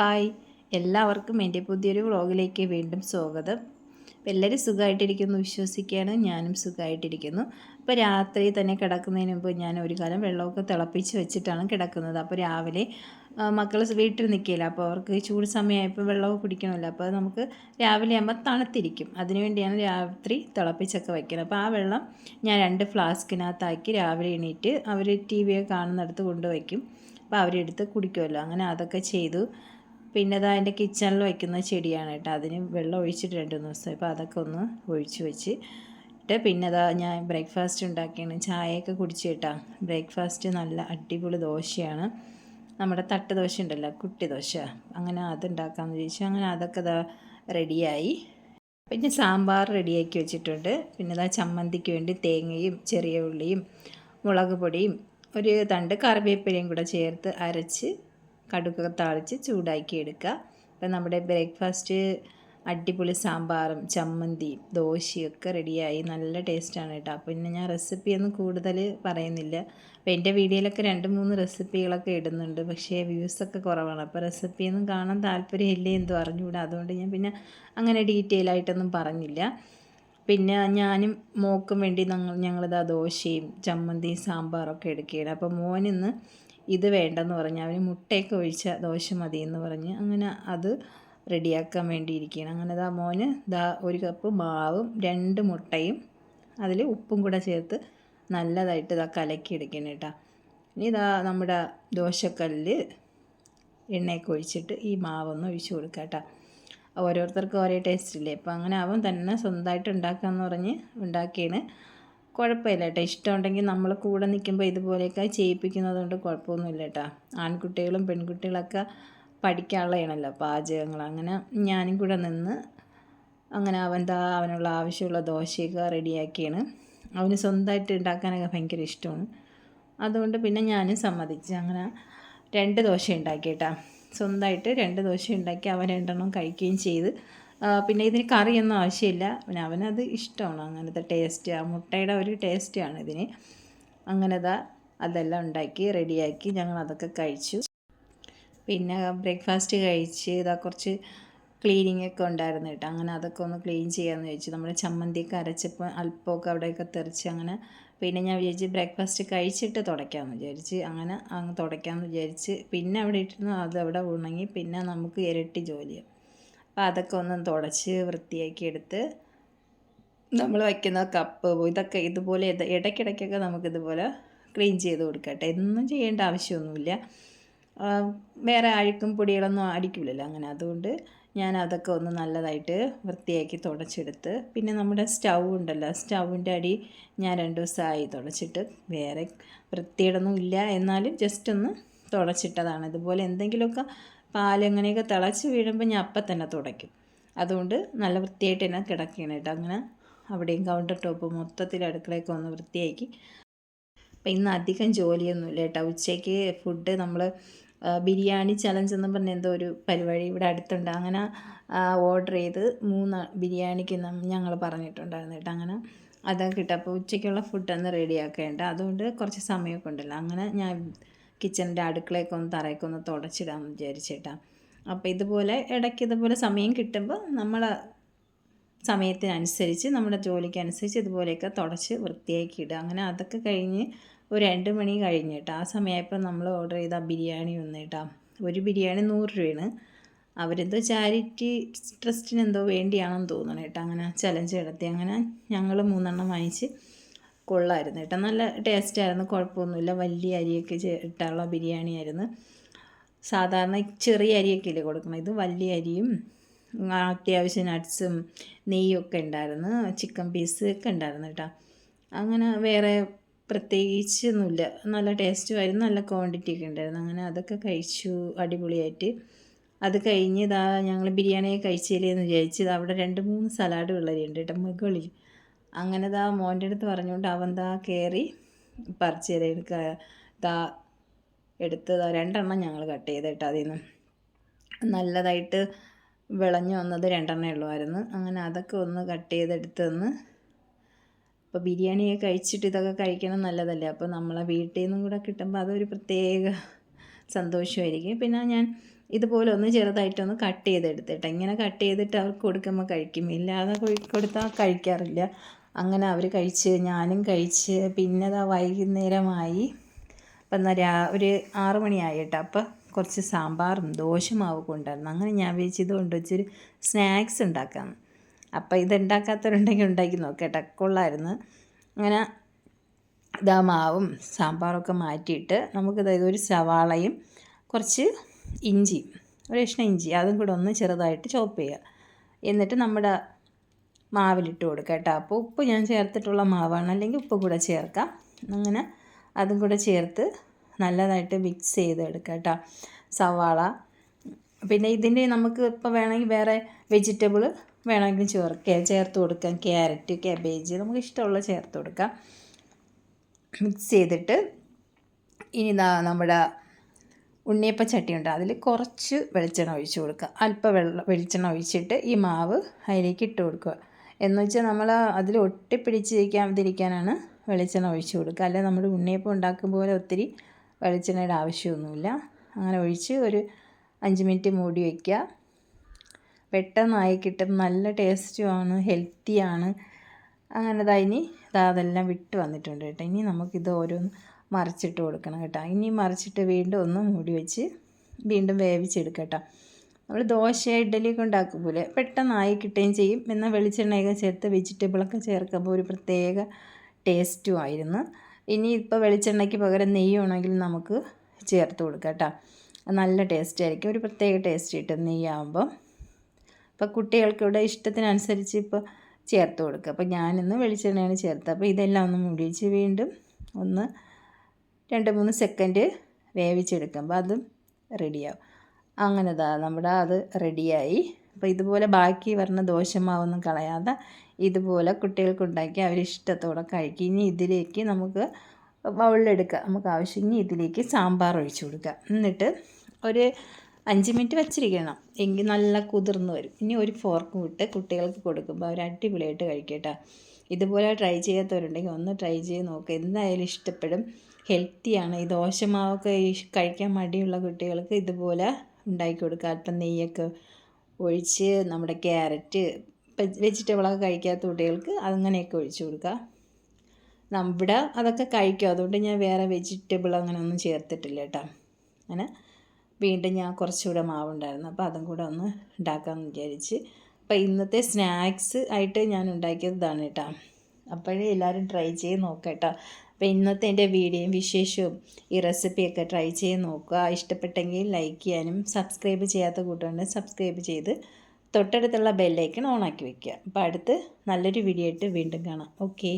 Hi. എല്ലാവർക്കും എന്റെ പുതിയൊരു വ്ളോഗിലേക്ക് വീണ്ടും സ്വാഗതം. അപ്പോൾ എല്ലാവരും സുഖമായിട്ടിരിക്കുന്നു വിശ്വസിക്കുകയാണ്. ഞാനും സുഖമായിട്ടിരിക്കുന്നു. അപ്പോൾ രാത്രി തന്നെ കിടക്കുന്നതിന് മുമ്പ് ഞാൻ ഒരു കാലം വെള്ളമൊക്കെ തിളപ്പിച്ച് വെച്ചിട്ടാണ് കിടക്കുന്നത്. അപ്പോൾ രാവിലെ മക്കൾ വീട്ടിൽ നിൽക്കില്ല അപ്പോൾ അവർക്ക് ചൂട് സമയമായപ്പോൾ വെള്ളമൊക്കെ കുടിക്കണമല്ലോ. അപ്പോൾ നമുക്ക് രാവിലെ ആകുമ്പോൾ തണുത്തിരിക്കും. അതിനുവേണ്ടിയാണ് രാത്രി തിളപ്പിച്ചൊക്കെ വയ്ക്കുന്നത് അപ്പോൾ ആ വെള്ളം ഞാൻ രണ്ട് ഫ്ലാസ്കിനകത്താക്കി രാവിലെ എണീറ്റ് അവർ ടി വിയൊക്കെ കാണുന്നിടത്ത് കൊണ്ടുവയ്ക്കും. അപ്പോൾ അവരെടുത്ത് കുടിക്കുമല്ലോ. അങ്ങനെ അതൊക്കെ ചെയ്തു. പിന്നെ അതാ എന്റെ കിച്ചണിൽ വയ്ക്കുന്ന ചെടിയാണ് കേട്ടോ. അതിന് വെള്ളം ഒഴിച്ചിട്ട് രണ്ട് മൂന്ന് ദിവസം. ഇപ്പോൾ അതൊക്കെ ഒന്ന് ഒഴിച്ച് വെച്ച്. പിന്നെ അതാ ഞാൻ ബ്രേക്ക്ഫാസ്റ്റ് ഉണ്ടാക്കിയാണ്. ചായയൊക്കെ കുടിച്ച് കേട്ടാ. ബ്രേക്ക്ഫാസ്റ്റ് നല്ല അടിപൊളി ദോശയാണ്. നമ്മുടെ തട്ട് ദോശ ഉണ്ടല്ലോ കുട്ടി ദോശ. അങ്ങനെ അതുണ്ടാക്കാമെന്ന് ചോദിച്ചു അങ്ങനെ അതൊക്കെ ഇതാ റെഡിയായി. പിന്നെ സാമ്പാർ റെഡിയാക്കി വെച്ചിട്ടുണ്ട്. പിന്നെ ഇതാ ചമ്മന്തിക്ക് വേണ്ടി തേങ്ങയും ചെറിയ ഉള്ളിയും മുളക് പൊടിയും ഒരു തണ്ട് കറിവേപ്പിലയും കൂടെ ചേർത്ത് അരച്ച് കടുകൊക്കെ താളിച്ച് ചൂടാക്കി എടുക്കുക. അപ്പം നമ്മുടെ ബ്രേക്ക്ഫാസ്റ്റ് അടിപൊളി സാമ്പാറും ചമ്മന്തിയും ദോശയൊക്കെ റെഡിയായി. നല്ല ടേസ്റ്റാണ് കേട്ടോ. അപ്പോൾ പിന്നെ ഞാൻ റെസിപ്പിയൊന്നും കൂടുതൽ പറയുന്നില്ല. അപ്പോൾ എന്റെ വീഡിയോയിലൊക്കെ രണ്ട് മൂന്ന് റെസിപ്പികളൊക്കെ ഇടുന്നുണ്ട്. പക്ഷേ വ്യൂസൊക്കെ കുറവാണ്. അപ്പോൾ റെസിപ്പിയൊന്നും കാണാൻ താല്പര്യമില്ലേ എന്തോ അറിഞ്ഞുകൂടാ. അതുകൊണ്ട് ഞാൻ പിന്നെ അങ്ങനെ ഡീറ്റെയിൽ ആയിട്ടൊന്നും പറഞ്ഞില്ല. പിന്നെ ഞാനും മോക്കും വേണ്ടി ഞങ്ങൾ ഞങ്ങളിതാ ദോശയും ചമ്മന്തിയും സാമ്പാറൊക്കെ എടുക്കുകയാണ്. അപ്പോൾ മോനിന്ന് ഇത് വേണ്ടെന്ന് പറഞ്ഞ് അവന് മുട്ടയൊക്കെ ഒഴിച്ച ദോശ മതി എന്ന് പറഞ്ഞ് അങ്ങനെ അത് റെഡിയാക്കാൻ വേണ്ടി ഇരിക്കുകയാണ് അങ്ങനെ ദാ മോന് ദാ ഒരു കപ്പ് മാവും രണ്ട് മുട്ടയും അതിൽ ഉപ്പും കൂടെ ചേർത്ത് നല്ലതായിട്ട് ഇതാ കലക്കി എടുക്കണം കേട്ടോ. ഇനി ഇതാ നമ്മുടെ ദോശക്കല്ല് എണ്ണയൊക്കെ ഒഴിച്ചിട്ട് ഈ മാവൊന്ന് ഒഴിച്ച് കൊടുക്കാം കേട്ടോ. ഓരോരുത്തർക്കും ഓരോ ടേസ്റ്റ് ഇല്ലേ? അപ്പോൾ അങ്ങനെ അവൻ തന്നെ സ്വന്തമായിട്ട് ഉണ്ടാക്കാമെന്ന് പറഞ്ഞ് ഉണ്ടാക്കിയാണ്. കുഴപ്പമില്ല കേട്ടോ. ഇഷ്ടമുണ്ടെങ്കിൽ നമ്മൾ കൂടെ നിൽക്കുമ്പോൾ ഇതുപോലെയൊക്കെ ചെയ്യിപ്പിക്കുന്നത് കൊണ്ട് കുഴപ്പമൊന്നുമില്ല കേട്ടോ. ആൺകുട്ടികളും പെൺകുട്ടികളൊക്കെ പഠിക്കാനുള്ളതാണല്ലോ പാചകങ്ങൾ. അങ്ങനെ ഞാനും കൂടെ നിന്ന് അങ്ങനെ അവന്റെ അവനുള്ള ആവശ്യമുള്ള ദോശയൊക്കെ റെഡിയാക്കിയാണ്. അവന് സ്വന്തമായിട്ട് ഉണ്ടാക്കാനൊക്കെ ഭയങ്കര ഇഷ്ടമാണ്. അതുകൊണ്ട് പിന്നെ ഞാനും സമ്മതിച്ച് അങ്ങനെ രണ്ട് ദോശ ഉണ്ടാക്കി കേട്ടോ. സ്വന്തമായിട്ട് രണ്ട് ദോശ ഉണ്ടാക്കി അവൻ രണ്ടെണ്ണം കഴിക്കുകയും ചെയ്ത് പിന്നെ ഇതിന് കറിയൊന്നും ആവശ്യമില്ല. പിന്നെ അവനത് ഇഷ്ടമാണ്. അങ്ങനത്തെ ടേസ്റ്റ് ആ. മുട്ടയുടെ ഒരു ടേസ്റ്റാണ് ഇതിന്. അങ്ങനെതാ അതെല്ലാം ഉണ്ടാക്കി റെഡിയാക്കി ഞങ്ങൾ അതൊക്കെ കഴിച്ചു. പിന്നെ ബ്രേക്ക്ഫാസ്റ്റ് കഴിച്ച് ഇതാ കുറച്ച് ക്ലീനിങ് ഒക്കെ ഉണ്ടായിരുന്നു കേട്ടോ. അങ്ങനെ അതൊക്കെ ഒന്ന് ക്ലീൻ ചെയ്യാമെന്ന് ചോദിച്ചു നമ്മൾ ചമ്മന്തിയൊക്കെ അരച്ചപ്പോൾ അല്പമൊക്കെ അവിടെയൊക്കെ തെറിച്ച് അങ്ങനെ പിന്നെ ഞാൻ വിചാരിച്ച് ബ്രേക്ക്ഫാസ്റ്റ് കഴിച്ചിട്ട് തുടയ്ക്കാമെന്ന് വിചാരിച്ച്. അങ്ങനെ അങ്ങ് തുടയ്ക്കാമെന്ന് വിചാരിച്ച് പിന്നെ അവിടെ ഇട്ടിരുന്നു. അത് അവിടെ ഉണങ്ങി പിന്നെ നമുക്ക് ഇരട്ടി ജോലിയാണ് അപ്പോൾ അതൊക്കെ ഒന്ന് തുടച്ച് വൃത്തിയാക്കി എടുത്ത് നമ്മൾ വയ്ക്കുന്ന കപ്പ് ഇതൊക്കെ ഇതുപോലെ ഇടയ്ക്കിടയ്ക്കൊക്കെ നമുക്കിതുപോലെ ക്ലീൻ ചെയ്ത് കൊടുക്കട്ടെ എന്നും ചെയ്യേണ്ട ആവശ്യമൊന്നുമില്ല. വേറെ അഴുക്കും പൊടികളൊന്നും അടിക്കില്ലല്ലോ അങ്ങനെ. അതുകൊണ്ട് ഞാൻ അതൊക്കെ ഒന്ന് നല്ലതായിട്ട് വൃത്തിയാക്കി തുടച്ചെടുത്ത് പിന്നെ നമ്മുടെ സ്റ്റൗ ഉണ്ടല്ലോ. സ്റ്റൗവിന്റെ അടി ഞാൻ രണ്ട് ദിവസമായി തുടച്ചിട്ട് വേറെ വൃത്തിയിടൊന്നും ഇല്ല. എന്നാലും ജസ്റ്റ് ഒന്ന് തുടച്ചിട്ടതാണ്. ഇതുപോലെ എന്തെങ്കിലുമൊക്കെ പാലെങ്ങനെയൊക്കെ തിളച്ച് വീഴുമ്പോൾ ഞാൻ അപ്പം തന്നെ തുടയ്ക്കും. അതുകൊണ്ട് നല്ല വൃത്തിയായിട്ട് തന്നെ കിടക്കുകയാണ് കേട്ടോ. അങ്ങനെ അവിടെയും കൗണ്ടർ ടോപ്പ് മൊത്തത്തിൽ അടുക്കളയൊക്കെ ഒന്ന് വൃത്തിയാക്കി. അപ്പം ഇന്ന് അധികം ജോലിയൊന്നുമില്ല കേട്ടോ. ഉച്ചയ്ക്ക് ഫുഡ് നമ്മൾ ബിരിയാണി ചലഞ്ച് എന്ന് പറഞ്ഞ എന്തോ ഒരു പരിപാടി ഇവിടെ അടുത്തുണ്ട്. അങ്ങനെ ഓർഡർ ചെയ്ത് മൂന്ന് ബിരിയാണിക്ക് ഞങ്ങൾ പറഞ്ഞിട്ടുണ്ടായിരുന്നു കേട്ടോ. അങ്ങനെ അതൊക്കെ കിട്ടും അപ്പോൾ ഉച്ചയ്ക്കുള്ള ഫുഡ് ഒന്ന് റെഡിയാക്കേണ്ട അതുകൊണ്ട് കുറച്ച് സമയമൊക്കെ ഉണ്ടല്ലോ. അങ്ങനെ ഞാൻ കിച്ചണിന്റെ അടുക്കളയൊക്കെ ഒന്ന് തറയൊക്കെ ഒന്ന് തുടച്ചിടാമെന്ന് വിചാരിച്ചേട്ടാ. അപ്പോൾ ഇതുപോലെ ഇടയ്ക്ക് ഇതുപോലെ സമയം കിട്ടുമ്പോൾ നമ്മൾ സമയത്തിനനുസരിച്ച് നമ്മുടെ ജോലിക്കനുസരിച്ച് ഇതുപോലെയൊക്കെ തുടച്ച് വൃത്തിയാക്കി ഇടുക. അങ്ങനെ അതൊക്കെ കഴിഞ്ഞ് ഒരു രണ്ട് മണി കഴിഞ്ഞ് കേട്ടോ ആ സമയമായപ്പോൾ നമ്മൾ ഓർഡർ ചെയ്ത ബിരിയാണി ഒന്ന് കേട്ടോ ഒരു ബിരിയാണി നൂറ് രൂപയാണ്. അവരെന്തോ ചാരിറ്റി ട്രസ്റ്റിന് എന്തോ വേണ്ടിയാണെന്ന് തോന്നണം കേട്ടോ അങ്ങനെ ചലഞ്ച് നടത്തി. അങ്ങനെ ഞങ്ങൾ മൂന്നെണ്ണം വാങ്ങിച്ച് കൊള്ളായിരുന്നു. കേട്ടോ നല്ല ടേസ്റ്റ് ആയിരുന്നു കുഴപ്പമൊന്നുമില്ല. വലിയ അരിയൊക്കെ ഇട്ടുള്ള ബിരിയാണി ആയിരുന്നു. സാധാരണ ചെറിയ അരിയൊക്കെ ഇല്ലേ കൊടുക്കണം ഇത് വലിയ അരിയും അത്യാവശ്യം നട്ട്സും നെയ്യൊക്കെ ഉണ്ടായിരുന്നു. ചിക്കൻ പീസ് ഒക്കെ ഉണ്ടായിരുന്നു കേട്ടോ. അങ്ങനെ വേറെ പ്രത്യേകിച്ചൊന്നുമില്ല. നല്ല ടേസ്റ്റുമായിരുന്നു. നല്ല ക്വാണ്ടിറ്റി ഒക്കെ ഉണ്ടായിരുന്നു. അങ്ങനെ അതൊക്കെ കഴിച്ചു അടിപൊളിയായിട്ട്. അത് കഴിഞ്ഞ് ഇതാ ഞങ്ങൾ ബിരിയാണി കഴിച്ചില്ലേന്ന് വിചാരിച്ചത് അവിടെ രണ്ട് മൂന്ന് സലാഡ് പിള്ളേരുണ്ട് കേട്ടോ മുകളിൽ അങ്ങനെ ദാ മോന്റെ അടുത്ത് പറഞ്ഞുകൊണ്ട് അവൻ ദാ കയറി പറിച്ച് എടുക്കുക ദാ എടുത്ത് രണ്ടെണ്ണം ഞങ്ങൾ കട്ട് ചെയ്തിട്ട് അതിൽ നിന്ന് നല്ലതായിട്ട് വിളഞ്ഞു വന്നത് രണ്ടെണ്ണേ ഉള്ളുമായിരുന്നു അങ്ങനെ അതൊക്കെ ഒന്ന് കട്ട് ചെയ്തെടുത്ത് തന്ന് അപ്പോൾ ബിരിയാണിയൊക്കെ കഴിച്ചിട്ട് ഇതൊക്കെ കഴിക്കണം നല്ലതല്ലേ? അപ്പോൾ നമ്മളെ വീട്ടിൽ നിന്നും കൂടെ കിട്ടുമ്പോൾ അതൊരു പ്രത്യേക സന്തോഷമായിരിക്കും പിന്നെ ഞാൻ ഇതുപോലെ ഒന്ന് ചെറുതായിട്ടൊന്ന് കട്ട്. ചെയ്തെടുത്തിട്ട് ഇങ്ങനെ കട്ട് ചെയ്തിട്ട് അവർക്ക് കൊടുക്കുമ്പോൾ കഴിക്കും. ഇല്ലാതെ കൊടുത്താൽ കഴിക്കാറില്ല. അങ്ങനെ അവർ കഴിച്ച് ഞാനും കഴിച്ച്. പിന്നെ അതാ വൈകുന്നേരമായി. അപ്പം എന്നാൽ രാ ഒരു ആറ് മണിയായിട്ട് അപ്പം കുറച്ച് സാമ്പാറും ദോശമാവ് കൊണ്ടായിരുന്നു അങ്ങനെ ഞാൻ വിചാരിച്ചു ഇത് കൊണ്ട് വെച്ചൊരു സ്നാക്സ് ഉണ്ടാക്കാം. അപ്പം ഇത് ഉണ്ടാക്കാത്തവരുണ്ടെങ്കിൽ ഉണ്ടാക്കി നോക്കട്ടെ കൊള്ളായിരുന്നു. അങ്ങനെ ഇതാ മാവും സാമ്പാറൊക്കെ മാറ്റിയിട്ട് നമുക്കിത് ഒരു സവാളയും കുറച്ച് ഇഞ്ചി ഒരു കഷ്ണം ഇഞ്ചി അതും കൂടെ ഒന്ന് ചെറുതായിട്ട് ചോപ്പ് ചെയ്യുക. എന്നിട്ട് നമ്മുടെ മാവിലിട്ട് കൊടുക്കുക കേട്ടോ. അപ്പോൾ ഉപ്പ് ഞാൻ ചേർത്തിട്ടുള്ള മാവാണ്. അല്ലെങ്കിൽ ഉപ്പ് കൂടെ ചേർക്കാം. അങ്ങനെ അതും കൂടെ ചേർത്ത് നല്ലതായിട്ട് മിക്സ് ചെയ്ത് എടുക്കുക കേട്ടോ. സവാള. പിന്നെ ഇതിന്റെ നമുക്ക് ഇപ്പോൾ വേണമെങ്കിൽ വേറെ വെജിറ്റബിൾ വേണമെങ്കിൽ ചേർക്കുക ചേർത്ത് കൊടുക്കാം. ക്യാരറ്റ് കാബേജ് നമുക്ക് ഇഷ്ടമുള്ള ചേർത്ത് കൊടുക്കാം. മിക്സ് ചെയ്തിട്ട് ഇനി നമ്മുടെ ഉണ്ണിയപ്പ ചട്ടിയുണ്ട്. അതിൽ കുറച്ച് വെളിച്ചെണ്ണ ഒഴിച്ച് കൊടുക്കുക. അല്പം വെള്ളം വെളിച്ചെണ്ണ ഒഴിച്ചിട്ട് ഈ മാവ് അതിലേക്ക് ഇട്ട് കൊടുക്കുക. എന്ന് വെച്ചാൽ നമ്മൾ അതിൽ ഒട്ടിപ്പിടിച്ചിരിക്കാതിരിക്കാനാണ് വെളിച്ചെണ്ണ ഒഴിച്ച് കൊടുക്കുക. അല്ലെ നമ്മൾ ഉണ്ണിയപ്പം ഉണ്ടാക്കുമ്പോൾ പോലെ ഒത്തിരി വെളിച്ചെണ്ണയുടെ ആവശ്യമൊന്നുമില്ല. അങ്ങനെ ഒഴിച്ച് ഒരു അഞ്ച് മിനിറ്റ് മൂടി വയ്ക്കുക പെട്ടെന്നായി കിട്ടും നല്ല ടേസ്റ്റുമാണ് ഹെൽത്തിയാണ്. അങ്ങനെ ഇതാ ഇനി അതെല്ലാം വിട്ട് വന്നിട്ടുണ്ട് കേട്ടോ. ഇനി നമുക്കിത് ഓരോന്ന് മറിച്ചിട്ട് കൊടുക്കണം കേട്ടോ. ഇനി മറിച്ചിട്ട് വീണ്ടും ഒന്ന് മൂടി വെച്ച് വീണ്ടും വേവിച്ചെടുക്കട്ടോ. നമ്മൾ ദോശ ഇഡ്ഡലിയൊക്കെ ഉണ്ടാക്കും പോലെ പെട്ടെന്നായി കിട്ടുകയും ചെയ്യും. എന്നാൽ വെളിച്ചെണ്ണയൊക്കെ ചേർത്ത് വെജിറ്റബിളൊക്കെ ചേർക്കുമ്പോൾ ഒരു പ്രത്യേക ടേസ്റ്റും ആയിരുന്നു. ഇനി ഇപ്പോൾ വെളിച്ചെണ്ണയ്ക്ക് പകരം നെയ്യാണെങ്കിൽ നമുക്ക് ചേർത്ത് കൊടുക്കാം കേട്ടോ. നല്ല ടേസ്റ്റ് ആയിരിക്കും. ഒരു പ്രത്യേക ടേസ്റ്റ് കിട്ടും നെയ്യാകുമ്പോൾ ഇപ്പോൾ കുട്ടികൾക്ക് ഇവിടെ ഇഷ്ടത്തിനനുസരിച്ച് ഇപ്പോൾ ചേർത്ത് കൊടുക്കുക. അപ്പോൾ ഞാനിന്ന് വെളിച്ചെണ്ണയാണ് ചേർത്തത്. അപ്പോൾ ഇതെല്ലാം ഒന്ന് മുടിച്ച് വീണ്ടും ഒന്ന് രണ്ട് മൂന്ന് സെക്കൻഡ് വേവിച്ചെടുക്കുമ്പോൾ അതും റെഡിയാവും അങ്ങനെ ദാ നമ്മുടെ അത് റെഡിയായി അപ്പോൾ ഇതുപോലെ ബാക്കി വരുന്ന ദോശമാവൊന്നും കളയാതെ ഇതുപോലെ കുട്ടികൾക്ക് ഉണ്ടാക്കി അവരിഷ്ടത്തോടെ കഴിക്കും. ഇനി ഇതിലേക്ക് നമുക്ക് ബൗളിലെടുക്കുക നമുക്ക് ആവശ്യം ഇനി ഇതിലേക്ക് സാമ്പാർ ഒഴിച്ചു കൊടുക്കുക എന്നിട്ട് ഒരു അഞ്ച് മിനിറ്റ് വച്ചിരിക്കണം. എങ്കിൽ നല്ല കുതിർന്ന് വരും. ഇനി ഒരു ഫോർക്കും വിട്ട് കുട്ടികൾക്ക് കൊടുക്കുമ്പോൾ അവർ അടിപൊളിയായിട്ട് കഴിക്കട്ടെ ഇതുപോലെ ട്രൈ ചെയ്യാത്തവരുണ്ടെങ്കിൽ ഒന്ന് ട്രൈ ചെയ്ത് നോക്കുക എന്തായാലും ഇഷ്ടപ്പെടും. ഹെൽത്തിയാണ് ഈ ദോശമാവൊക്കെ കഴിക്കാൻ മടിയുള്ള കുട്ടികൾക്ക് ഇതുപോലെ ഉണ്ടാക്കി കൊടുക്കുക. അല്പം നെയ്യൊക്കെ ഒഴിച്ച് നമ്മുടെ ക്യാരറ്റ് വെജിറ്റബിളൊക്കെ കഴിക്കാത്ത കുട്ടികൾക്ക് അങ്ങനെയൊക്കെ ഒഴിച്ചു കൊടുക്കുക. നമ്മുടെ അതൊക്കെ കഴിക്കും. അതുകൊണ്ട് ഞാൻ വേറെ വെജിറ്റബിൾ അങ്ങനെ ഒന്നും ചേർത്തിട്ടില്ല കേട്ടോ. അങ്ങനെ വീണ്ടും ഞാൻ കുറച്ചുകൂടെ മാവുണ്ടായിരുന്നു. അപ്പോൾ അതും കൂടെ ഒന്ന് ഉണ്ടാക്കാമെന്ന് വിചാരിച്ച് അപ്പോൾ ഇന്നത്തെ സ്നാക്സ് ആയിട്ട് ഞാൻ ഉണ്ടാക്കിയതാണ് കേട്ടോ അപ്പോഴേ എല്ലാവരും ട്രൈ ചെയ്ത് നോക്കാം കേട്ടോ അപ്പോൾ ഇന്നത്തെ എന്റെ വീഡിയോയും വിശേഷവും ഈ റെസിപ്പിയൊക്കെ ട്രൈ ചെയ്ത് നോക്കുക. ഇഷ്ടപ്പെട്ടെങ്കിൽ ലൈക്ക് ചെയ്യാനും സബ്സ്ക്രൈബ് ചെയ്യാത്ത കൂട്ടുകാരെ സബ്സ്ക്രൈബ് ചെയ്ത് തൊട്ടടുത്തുള്ള ബെല്ലൈക്കൺ ഓണാക്കി വയ്ക്കുക അപ്പോൾ അടുത്ത് നല്ലൊരു വീഡിയോ ആയിട്ട് വീണ്ടും കാണാം. ഓക്കേ.